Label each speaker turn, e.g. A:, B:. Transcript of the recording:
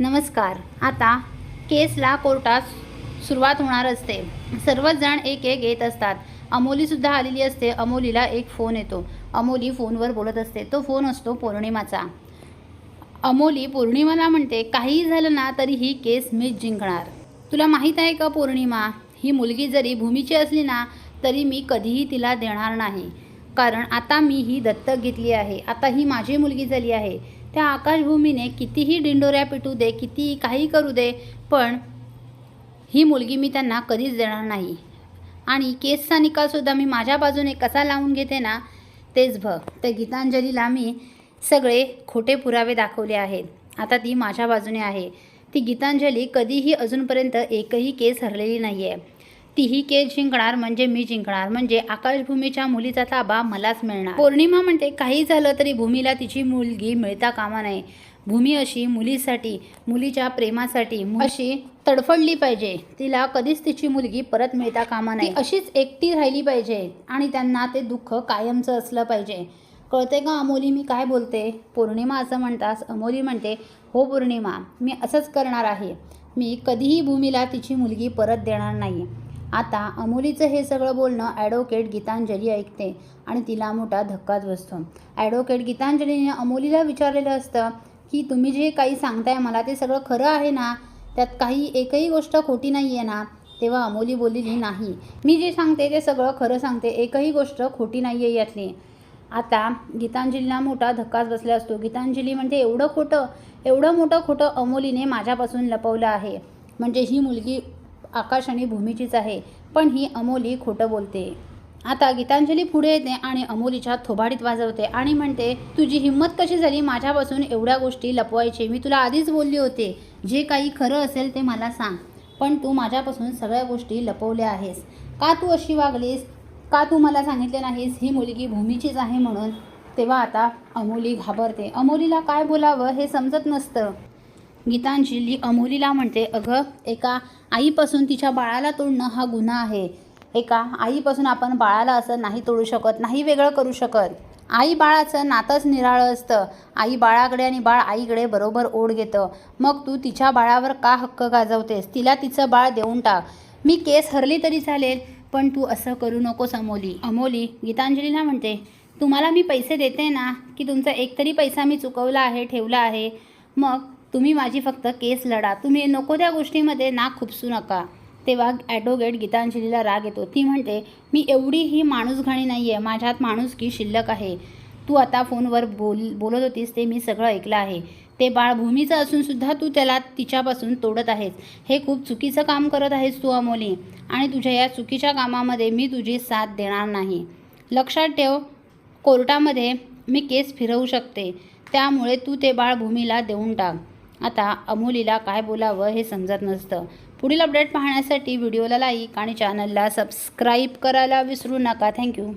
A: नमस्कार. आता केसला कोर्टात सुरुवात होणार असते. सर्वच जण एक एक येत असतात. अमोलीसुद्धा आलेली असते. अमोलीला एक फोन येतो. अमोली फोनवर बोलत असते. तो फोन असतो पौर्णिमाचा. अमोली पौर्णिमाला म्हणते काहीही झालं ना तरी ही केस मीच जिंकणार. तुला माहीत आहे का पौर्णिमा? ही मुलगी जरी भूमीची असली ना तरी मी कधीही तिला देणार नाही. कारण आता मी ही दत्तक घेतली आहे. आता ही माझी मुलगी झाली आहे. त्या आकाशभूमीने कितीही डिंडोऱ्या पिटू दे कितीही काही करू दे पण ही मुलगी मी त्यांना कधीच देणार नाही. आणि केसचा निकालसुद्धा मी माझ्या बाजूने कसा लावून घेते ना तेच बघ. त्या गीतांजलीला मी सगळे खोटे पुरावे दाखवले आहेत. आता ती माझ्या बाजूने आहे. ती गीतांजली कधीही अजूनपर्यंत एकही केस हरलेली नाही आहे तीही केस जिंकणार म्हणजे मी जिंकणार. म्हणजे आकाशभूमीच्या मुलीचा ताबा मलाच मिळणार. पौर्णिमा म्हणते काही झालं तरी भूमीला तिची मुलगी मिळता कामा नये. भूमी अशी मुलीसाठी मुलीच्या प्रेमासाठी अशी तडफडली पाहिजे. तिला कधीच तिची मुलगी परत मिळता कामा नये. अशीच एकटी राहिली पाहिजे आणि त्यांना ते दुःख कायमचं असलं पाहिजे. कळते का अमोली मी काय बोलते? पौर्णिमा असं म्हणतास अमोली म्हणते हो पौर्णिमा मी असंच करणार आहे. मी कधीही भूमीला तिची मुलगी परत देणार नाही. आता अमोलीचं हे सगळं बोलणं ॲडव्होकेट गीतांजली ऐकते आणि तिला मोठा धक्काच बसतो. ॲडव्होकेट गीतांजलीने अमोलीला विचारलेलं असतं की तुम्ही जे काही सांगताय मला ते सगळं खरं आहे ना? त्यात काही एकही गोष्ट खोटी नाही आहे ना? तेव्हा अमोली बोललेली नाही. मी जे सांगते ते सगळं खरं सांगते. एकही गोष्ट खोटी नाही आहे यातली. आता गीतांजलीला मोठा धक्काच बसला असतो. गीतांजली म्हणते एवढं खोटं एवढं मोठं खोटं अमोलीने माझ्यापासून लपवलं आहे. म्हणजे ही मुलगी आकाश आणि भूमीचीच आहे. पण ही अमोली खोटं बोलते. आता गीतांजली पुढे येते आणि अमोलीच्या थोबाडीत वाजवते आणि म्हणते तुझी हिंमत कशी झाली? माझ्यापासून एवढ्या गोष्टी लपवायची. मी तुला आधीच बोलली होते. जे काही खरं असेल ते मला सांग. पण तू माझ्यापासून सगळ्या गोष्टी लपवल्या आहेस. का तू अशी वागलीस? का तू मला सांगितले नाहीस? ही मुलगी भूमीचीच आहे म्हणून. तेव्हा आता अमोली घाबरते. अमोलीला काय बोलावं हे समजत नसतं. गीतांजली अमोलीला म्हणते अगं एका आईपासून तिच्या बाळाला तोडणं हा गुन्हा आहे. एका आईपासून आपण बाळाला असं नाही तोडू शकत नाही वेगळं करू शकत. आई बाळाचं नातंच निराळं असतं. आई बाळाकडे आणि बाळ आईकडे बरोबर ओढ घेतं. मग तू तिच्या बाळावर का हक्क गाजवतेस? तिला तिचं बाळ देऊन टाक. मी केस हरली तरी चालेल पण तू असं करू नकोस अमोली. अमोली गीतांजलीला म्हणते तुम्हाला मी पैसे देते ना की तुमचा एकतरी पैसा मी चुकवला आहे ठेवला आहे. मग तुम्ही माझी फक्त केस लढा. तुम्ही नको त्या गोष्टीमध्ये नाक खुपसू नका. तेव्हा ॲडव्होकेट गीतांजलीला राग येतो. ती म्हणते मी एवढी ही माणूसघाणी नाही आहे माझ्यात माणुसकी शिल्लक आहे. तू आता फोनवर बोल बोलत होतीस ते मी सगळं ऐकलं आहे. ते बाळ भूमीचं असूनसुद्धा तू त्याला तिच्यापासून तोडत आहेस. हे खूप चुकीचं काम करत आहेस तू अमोली. आणि तुझ्या या चुकीच्या कामामध्ये मी तुझी साथ देणार नाही. लक्षात ठेव कोर्टामध्ये मी केस फिरवू शकते. त्यामुळे तू ते बाळ भूमीला देऊन टाक. आता अमोलीला काय बोलावं हे समजत नसतं. पुढील अपडेट पाहण्यासाठी व्हिडिओला लाईक आणि चॅनलला सबस्क्राईब करायला विसरू नका. थँक्यू